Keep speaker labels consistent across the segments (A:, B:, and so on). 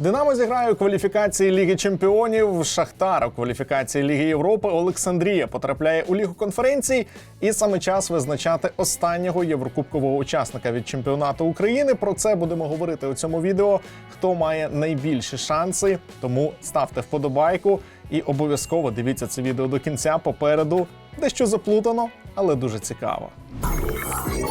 A: Динамо зіграє у кваліфікації Ліги Чемпіонів. Шахтар у кваліфікації Ліги Європи. Олександрія потрапляє у Лігу конференцій. І саме час визначати останнього єврокубкового учасника від чемпіонату України. Про це будемо говорити у цьому відео. Хто має найбільші шанси? Тому ставте вподобайку і обов'язково дивіться це відео до кінця. Попереду дещо заплутано, але дуже цікаво.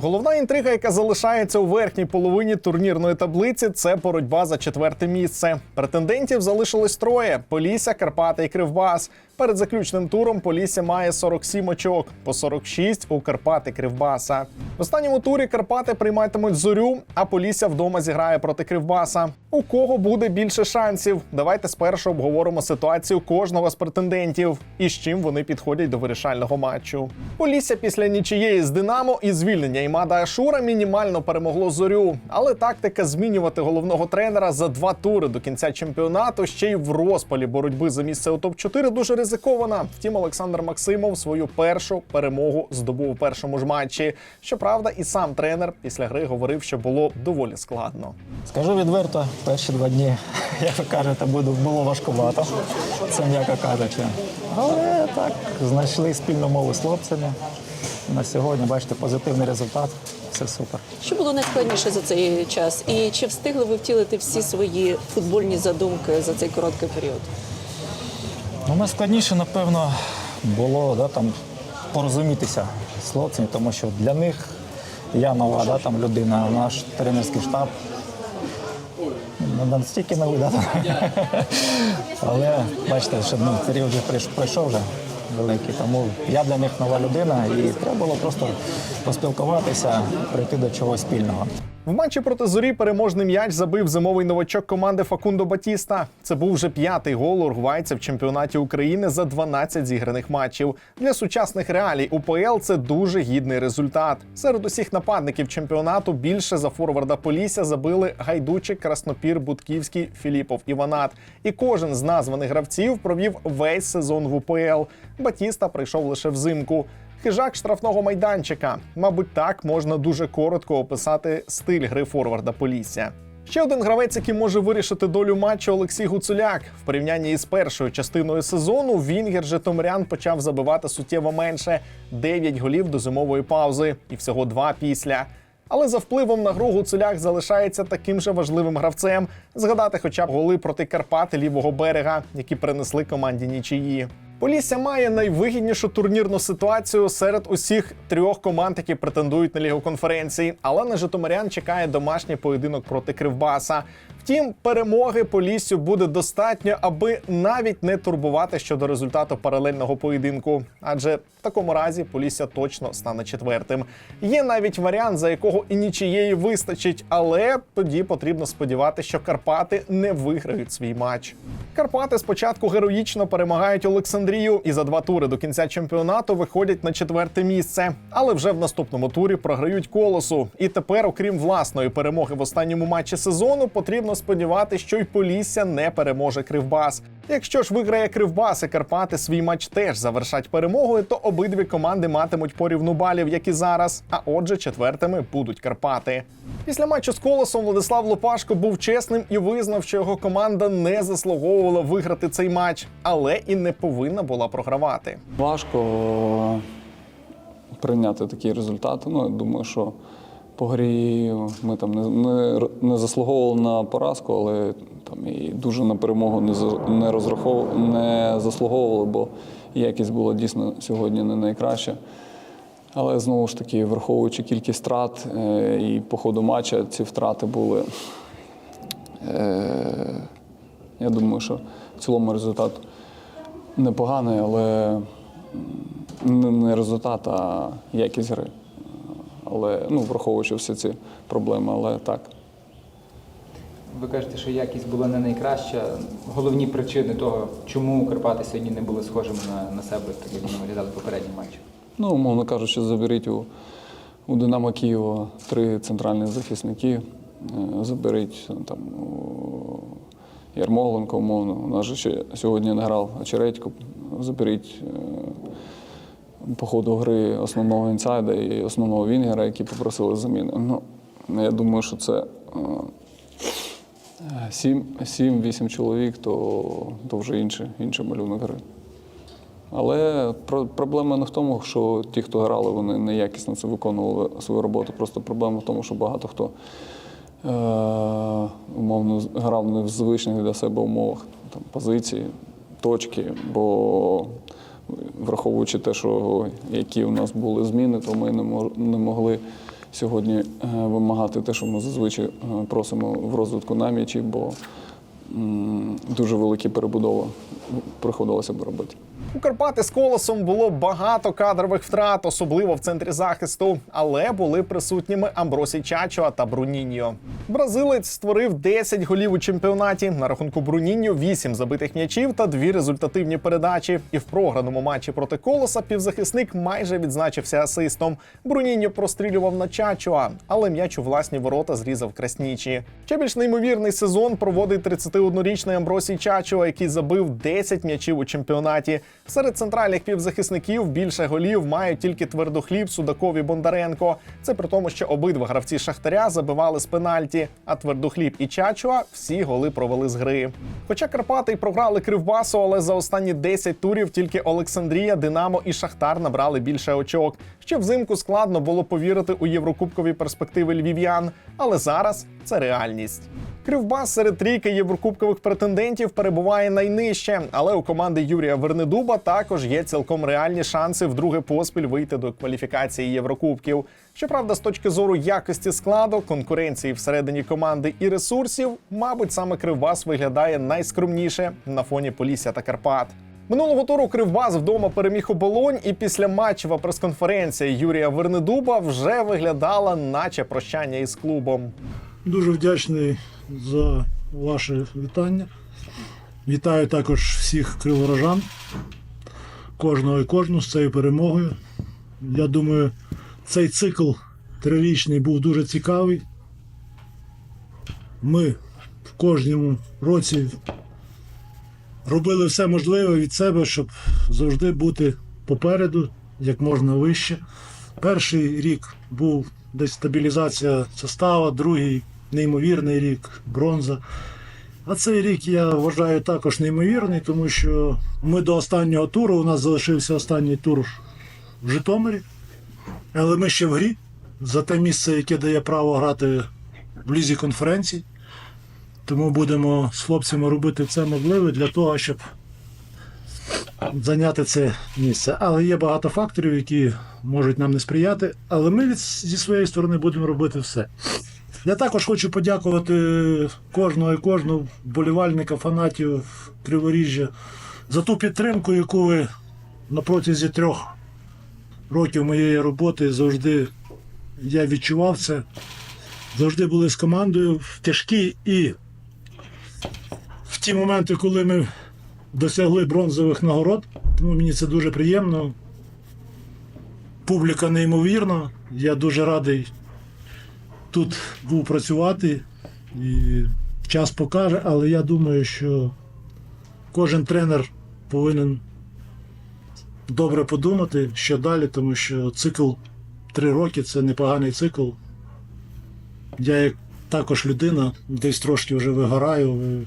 A: Головна інтрига, яка залишається у верхній половині турнірної таблиці, це боротьба за четверте місце. Претендентів залишилось троє: Полісся, Карпати і Кривбас. Перед заключним туром Полісся має 47 очок, по 46 у Карпати Кривбаса. В останньому турі Карпати прийматимуть зорю, а Полісся вдома зіграє проти Кривбаса. У кого буде більше шансів? Давайте спершу обговоримо ситуацію кожного з претендентів і з чим вони підходять до вирішального матчу. Полісся після нічиєї з Динамо і звільнення Імада Ашура мінімально перемогло зорю, але тактика змінювати головного тренера за два тури до кінця чемпіонату ще й в розпалі боротьби за місце у топ 4 дуже ризикована. Втім, Олександр Максимов свою першу перемогу здобув у першому ж матчі. Щоправда, і сам тренер після гри говорив, що було доволі складно.
B: Скажу відверто, перші два дні, як ви кажете, буду- було важкувато, це м'яко кажучи. Але так, знайшли спільну мову з хлопцями. На сьогодні, бачите, позитивний результат, все супер.
C: Що було найскладніше за цей час? І чи встигли ви втілити всі свої футбольні задумки за цей короткий період?
B: Ну, найскладніше, напевно, було да, там, порозумітися з хлопцями, тому що для них я нова да, там, людина, наш тренерський штаб. Ну, настільки новий, да, але бачите, що ну, період вже пройшов вже великий, тому я для них нова людина і треба було просто поспілкуватися, прийти до чогось спільного.
A: В матчі проти зорі переможний м'яч забив зимовий новачок команди Факундо Батіста. Це був вже п'ятий гол уругвайця в чемпіонаті України за 12 зіграних матчів. Для сучасних реалій УПЛ це дуже гідний результат. Серед усіх нападників чемпіонату більше за форварда Полісся забили Гайдучик, Краснопір, Будківський, Філіпов, Іванат. І кожен з названих гравців провів весь сезон в УПЛ. Батіста прийшов лише взимку. Хижак штрафного майданчика. Мабуть, так можна дуже коротко описати стиль гри форварда Полісся. Ще один гравець, який може вирішити долю матчу Олексій Гуцуляк. В порівнянні із першою частиною сезону Вінгер Житомирян почав забивати суттєво менше 9 голів до зимової паузи і всього два після. Але за впливом на гру Гуцуляк залишається таким же важливим гравцем. Згадати хоча б голи проти Карпати лівого берега, які принесли команді нічиї. Полісся має найвигіднішу турнірну ситуацію серед усіх трьох команд, які претендують на лігу конференції. Але на Житомирян чекає домашній поєдинок проти Кривбаса. Втім, перемоги Поліссю буде достатньо, аби навіть не турбувати щодо результату паралельного поєдинку. Адже в такому разі Полісся точно стане четвертим. Є навіть варіант, за якого і нічиєї вистачить, але тоді потрібно сподіватися, що Карпати не виграють свій матч. Карпати спочатку героїчно перемагають Олександрію і за два тури до кінця чемпіонату виходять на четверте місце. Але вже в наступному турі програють колосу. І тепер, окрім власної перемоги в останньому матчі сезону, потрібно сподіватися, що й Полісся не переможе Кривбас. Якщо ж виграє Кривбас і Карпати свій матч теж завершать перемогою, то обидві команди матимуть по рівну балів, як і зараз. А отже, четвертими будуть Карпати. Після матчу з колосом Владислав Лопашко був чесним і визнав, що його команда не заслуговувала виграти цей матч, але і не повинна була програвати.
D: Важко прийняти такий результат. Ну, я думаю, що по грі ми там не, не, не заслуговували на поразку, але там і дуже на перемогу не, не, розраховували, не заслуговували, бо якість була дійсно сьогодні не найкраща. Але знову ж таки, враховуючи кількість втрат е, і по ходу матча, ці втрати були. Е, я думаю, що в цілому результат непоганий, але не- результат, а якість гри. Але ну, враховуючи всі ці проблеми, але так.
E: Ви кажете, що якість була не найкраща. Головні причини того, чому Карпати сьогодні не були схожими на, на себе, так як вони виглядали в попередній матчі.
D: Ну, умовно кажучи, заберіть у, у Динамо Києва три центральні захисники, е, заберіть там у Ярмоленко, умовно. У нас же ще сьогодні не грав Очередько. Заберіть е, по ходу гри основного інсайда і основного вінгера, які попросили заміни. Ну, я думаю, що це е, 7-8 чоловік, то, то вже інший, інший малюнок гри. Але про- проблема не в тому, що ті, хто грали, вони неякісно це виконували свою роботу. Просто проблема в тому, що багато хто е, умовно грав не в звичних для себе умовах там, позиції, точки. Бо враховуючи те, що які у нас були зміни, то ми не, могли сьогодні е, вимагати те, що ми зазвичай е, просимо в розвитку на м'ячі, бо дуже великі перебудови приходилося б робити.
A: У Карпати з колосом було багато кадрових втрат, особливо в центрі захисту, але були присутніми Амбросій Чачо та Бруніньо. Бразилець створив 10 голів у чемпіонаті. На рахунку Бруніньо 8 забитих м'ячів та дві результативні передачі. І в програному матчі проти колоса півзахисник майже відзначився асистом. Бруніньо прострілював на Чачоа, але м'яч у власні ворота зрізав краснічі. Ще більш неймовірний сезон проводить 31-річний Амбросій Чачо, який забив 10 м'ячів у чемпіонаті. Серед центральних півзахисників більше голів мають тільки твердохліб, Судаков і Бондаренко. Це при тому, що обидва гравці Шахтаря забивали з пенальті, а твердохліб і Чачуа всі голи провели з гри. Хоча Карпати й програли Кривбасу, але за останні 10 турів тільки Олександрія, Динамо і Шахтар набрали більше очок. Ще взимку складно було повірити у єврокубкові перспективи львів'ян, але зараз це реальність. Кривбас серед трійки єврокубкових претендентів перебуває найнижче, але у команди Юрія Вернедуба також є цілком реальні шанси вдруге поспіль вийти до кваліфікації Єврокубків. Щоправда, з точки зору якості складу, конкуренції всередині команди і ресурсів, мабуть, саме Кривбас виглядає найскромніше на фоні Полісся та Карпат. Минулого туру Кривбас вдома переміг оболонь, і після матчева прес-конференція Юрія Вернедуба вже виглядала, наче прощання із клубом.
F: Дуже вдячний за ваше вітання. Вітаю також всіх криворожан, кожного і кожну з цією перемогою. Я думаю, цей цикл трирічний був дуже цікавий. Ми в кожному році робили все можливе від себе, щоб завжди бути попереду, як можна вище. Перший рік був десь стабілізація состава, другий неймовірний рік, бронза. А цей рік я вважаю також неймовірний, тому що ми до останнього туру, у нас залишився останній тур в Житомирі, але ми ще в грі за те місце, яке дає право грати в лізі конференцій. Тому будемо з хлопцями робити все можливе для того, щоб зайняти це місце. Але є багато факторів, які можуть нам не сприяти. Але ми від, зі своєї сторони будемо робити все. Я також хочу подякувати кожного і кожного вболівальника, фанатів Криворіжжя за ту підтримку, яку ви на протязі трьох років моєї роботи завжди я відчував це. Завжди були з командою в тяжкі і в ті моменти, коли ми досягли бронзових нагород. Тому мені це дуже приємно. Публіка неймовірна. Я дуже радий тут був працювати. І час покаже, але я думаю, що кожен тренер повинен добре подумати, що далі, тому що цикл три роки це непоганий цикл. Я як також людина, десь трошки вже вигораю.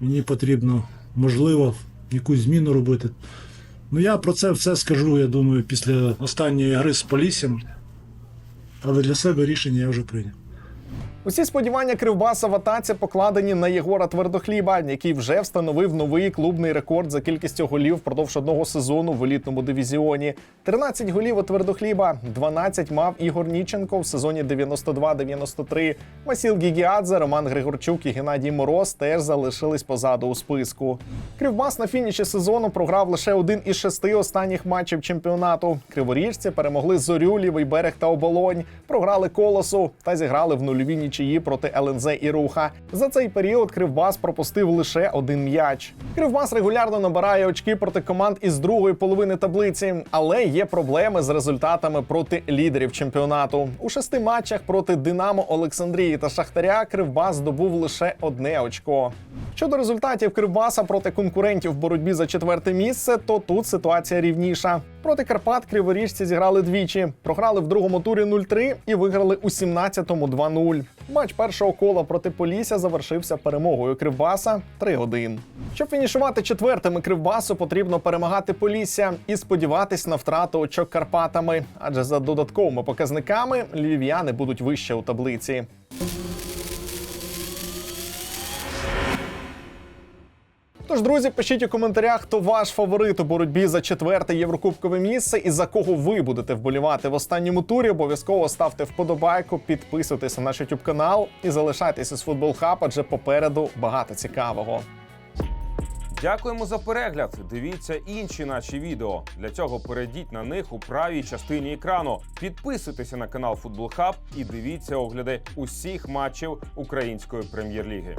F: Мені потрібно, можливо, якусь зміну робити. Ну я про це все скажу, я думаю, після останньої гри з Поліссям. Але для себе рішення я вже прийняв.
A: Усі сподівання Кривбаса в атаці покладені на Єгора Твердохліба, який вже встановив новий клубний рекорд за кількістю голів впродовж одного сезону в елітному дивізіоні. 13 голів у Твердохліба, 12 мав Ігор Ніченко в сезоні 92-93. Масіл Гігіадзе, Роман Григорчук і Геннадій Мороз теж залишились позаду у списку. Кривбас на фініші сезону програв лише один із шести останніх матчів чемпіонату. Криворіжці перемогли зорю, лівий берег та оболонь, програли колосу та зіграли в нульові нічиї проти ЛНЗ і руха. За цей період Кривбас пропустив лише один м'яч. Кривбас регулярно набирає очки проти команд із другої половини таблиці, але є проблеми з результатами проти лідерів чемпіонату. У шести матчах проти Динамо, Олександрії та Шахтаря Кривбас здобув лише одне очко. Щодо результатів Кривбаса проти конкурентів в боротьбі за четверте місце, то тут ситуація рівніша. Проти Карпат криворіжці зіграли двічі, програли в другому турі 0-3 і виграли у 17-му 2-0. Матч першого кола проти Полісся завершився перемогою Кривбаса 3-1. Щоб фінішувати четвертими Кривбасу, потрібно перемагати Полісся і сподіватись на втрату очок Карпатами, адже за додатковими показниками львів'яни будуть вище у таблиці. Тож, друзі, пишіть у коментарях, хто ваш фаворит у боротьбі за четверте єврокубкове місце і за кого ви будете вболівати в останньому турі. Обов'язково ставте вподобайку, підписуйтесь на наш YouTube канал і залишайтеся з футбол Хаб, адже попереду багато цікавого.
G: Дякуємо за перегляд. Дивіться інші наші відео. Для цього перейдіть на них у правій частині екрану. Підписуйтеся на канал Футбол Хаб і дивіться огляди усіх матчів української прем'єр-ліги.